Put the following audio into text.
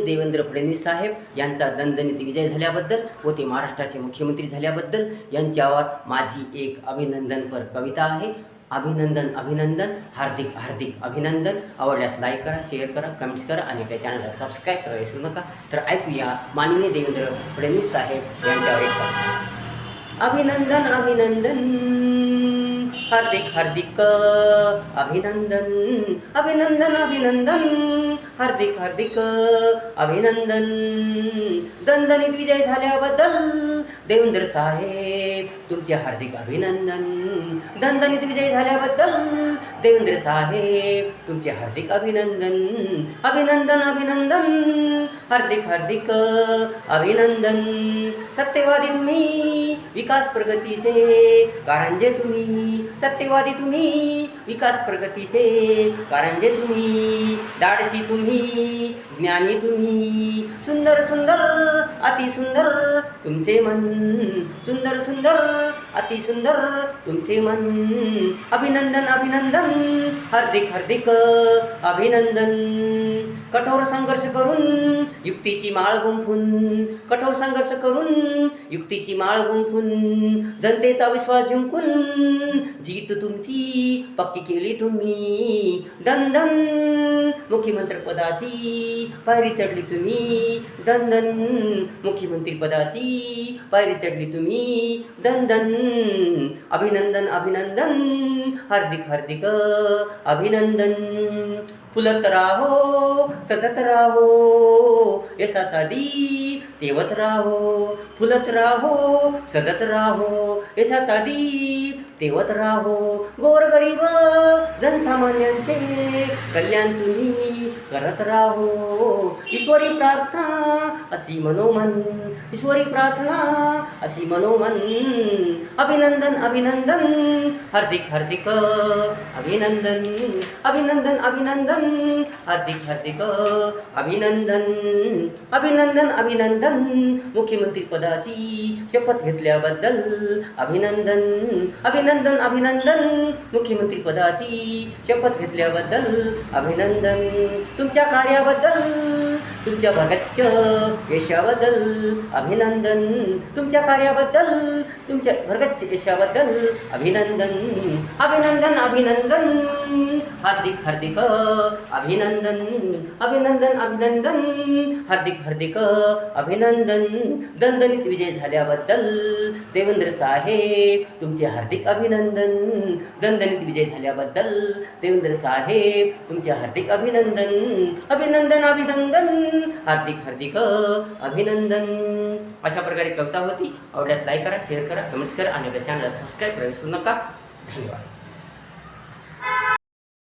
देवेंद्र फडणवीस साहेब यांचा दणदणीत विजय झाल्याबद्दल व ते महाराष्ट्राचे मुख्यमंत्री झाल्याबद्दल यांच्यावर माझी एक अभिनंदनपर कविता आहे. अभिनंदन अभिनंदन हार्दिक हार्दिक अभिनंदन. आवडल्यास लाईक करा शेअर करा कमेंट्स करा आणि आपल्या चॅनलला सबस्क्राईब करा विसरू नका. तर ऐकूया माननीय देवेंद्र फडणवीस साहेब यांच्यावर एक अभिनंदन अभिनंदन. हार्दिक हार्दिक अभिनंदन अभिनंदन अभिनंदन हार्दिक हार्दिक अभिनंदन. दणदणीत विजय झाल्याबद्दल देवेंद्र साहेब तुमचे हार्दिक अभिनंदन. दणदणीत विजय झाल्याबद्दल देवेंद्र साहेब तुमचे हार्दिक अभिनंदन. अभिनंदन अभिनंदन हार्दिक हार्दिक अभिनंदन. सत्यवादी तुम्ही विकास प्रगतीचे कारंजे तुम्ही सत्यवादी तुम्ही विकास प्रगतीचे कारंजे तुम्ही दाडशी तुम्ही ज्ञानी तुम्ही. सुंदर सुंदर अतिसुंदर तुमचे मन. सुंदर सुंदर अतिसुंदर तुमचे मन. अभिनंदन अभिनंदन हार्दिक हार्दिक अभिनंदन. कठोर संघर्ष करून युक्तीची माळ गुंफून. कठोर संघर्ष करून युक्तीची माळ गुंफून. जनतेचा विश्वास जिंकून जीत तुमची पक्की केली तुम्ही. दंदन मुख्यमंत्री पदाची पायरी चढली तुम्ही. दंदन मुख्यमंत्री पदाची पायरी चढली तुम्ही. दंदन अभिनंदन अभिनंदन हार्दिक हार्दिक अभिनंदन. फुलत राहो सजत राहो यशाचा दीप तेवत राहो. फुलत राहो सजत राहो यशाचा दीप तेवत राहो. गोरगरीब जनसामान्यांचे कल्याण तुम्ही करत राहो. ईश्वरी प्रार्थना अशी मनोमन। ईश्वरी प्रार्थना असी मनोमन। अभिनंदन अभिनंदन। हार्दिक हार्दिक अभिनंदन। अभिनंदन अभिनंदन। हार्दिक हार्दिक अभिनंदन। अभिनंदन अभिनंदन। मुख्यमंत्री पदाची शपथ घेतल्याबद्दल अभिनंदन। अभिनंदन अभिनंदन। मुख्यमंत्री पदाची शपथ घेतल्याबद्दल अभिनंदन। तुमच्या कार्याबद्दल तुमच्या भगच्च यशाबद्दल अभिनंदन. तुमच्या कार्याबद्दल तुमच्या भरगच्च यशाबद्दल अभिनंदन. अभिनंदन अभिनंदन. हार्दिक हार्दिक अभिनंदन. अभिनंदन अभिनंदन. हार्दिक हार्दिक अभिनंदन. दणदणीत विजय झाल्याबद्दल देवेंद्र साहेब तुमचे हार्दिक अभिनंदन. दणदणीत विजय झाल्याबद्दल देवेंद्र साहेब तुमचे हार्दिक अभिनंदन. अभिनंदन अभिनंदन. हार्दिक हार्दिक अभिनंदन. अशा प्रकारे कविता होती. आवडल्यास लाईक करा शेअर करा कमेंट्स करा आणि आपल्या चॅनलला सबस्क्राईब करा विसरू नका. धन्यवाद.